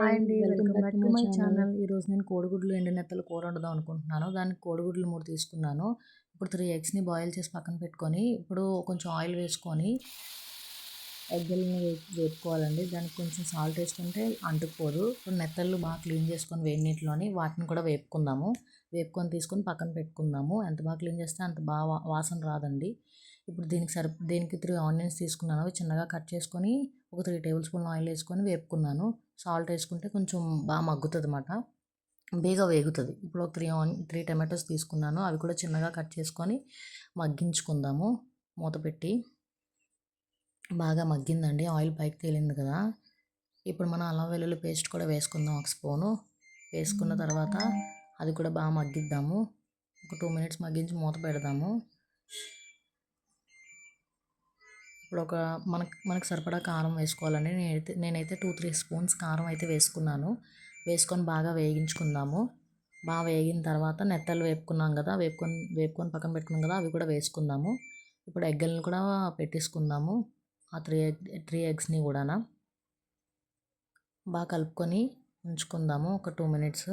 Hi అండి welcome back to my channel. ఈరోజు నేను కోడిగుడ్లు ఎండినెత్తలు కూర వండుదాం అనుకుంటున్నాను. దానికి కోడిగుడ్లు మూడు తీసుకున్నాను. ఇప్పుడు త్రీ ఎగ్స్ని బాయిల్ చేసి పక్కన పెట్టుకొని ఇప్పుడు కొంచెం ఆయిల్ వేసుకొని ఎగ్గల్ని వేపుకోవాలండి. దానికి కొంచెం సాల్ట్ వేసుకుంటే అంటుకుపోదు. ఇప్పుడు నెత్తళ్ళు బాగా క్లీన్ చేసుకొని వేడి నీటిలోని వాటిని కూడా వేపుకుందాము. వేపుకొని తీసుకొని పక్కన పెట్టుకుందాము. ఎంత బాగా క్లీన్ చేస్తే అంత బాగా వాసన రాదండి. ఇప్పుడు దీనికి సరి దీనికి త్రీ ఆనియన్స్ తీసుకున్నాను. చిన్నగా కట్ చేసుకొని ఒక త్రీ టేబుల్ స్పూన్ ఆయిల్ వేసుకొని వేపుకున్నాను. సాల్ట్ వేసుకుంటే కొంచెం బాగా మగ్గుతుంది అన్నమాట బేగా వేగుతుంది. ఇప్పుడు ఒక త్రీ ఆన్ త్రీ టమాటోస్ తీసుకున్నాను. అవి కూడా చిన్నగా కట్ చేసుకొని మగ్గించుకుందాము. మూత పెట్టి బాగా మగ్గిందండి. ఆయిల్ పైకి తేలింది కదా. ఇప్పుడు మనం అల్లం వెల్లుల్లి పేస్ట్ కూడా వేసుకుందాం ఒక స్పూను. వేసుకున్న తర్వాత అది కూడా బాగా మగ్గిద్దాము. ఒక టూ మినిట్స్ మగ్గించి మూత పెడదాము. ఇప్పుడు ఒక మనకు మనకు సరిపడా కారం వేసుకోవాలండి. నేనైతే నేనైతే టూ త్రీ స్పూన్స్ కారం అయితే వేసుకున్నాను. వేసుకొని బాగా వేగించుకుందాము. బాగా వేగిన తర్వాత నెత్తలు వేపుకున్నాం కదా వేపుకొని వేపుకొని పక్కన పెట్టుకున్నాం కదా అవి కూడా వేసుకుందాము. ఇప్పుడు ఎగ్గలను కూడా పెట్టేసుకుందాము. ఆ త్రీ ఎగ్ త్రీ ఎగ్స్ని కూడా బాగా కలుపుకొని ఉంచుకుందాము ఒక టూ మినిట్స్.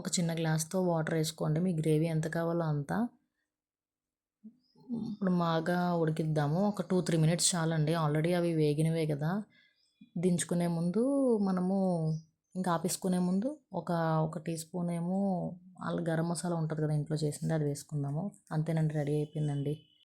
ఒక చిన్న గ్లాస్తో వాటర్ వేసుకోండి. మీ గ్రేవీ ఎంత కావాలో అంత. ఇప్పుడు బాగా ఉడికిద్దాము. ఒక టూ త్రీ మినిట్స్ చాలండి. ఆల్రెడీ అవి వేగినవే కదా. దించుకునే ముందు మనము ఇంకా ఆపేసుకునే ముందు ఒక ఒక టీ స్పూన్ ఏమో అల్ల గరం మసాలా ఉంటుంది కదా ఇంట్లో చేసింది అది వేసుకుందాము. అంతేనండి రెడీ అయిపోయిందండి.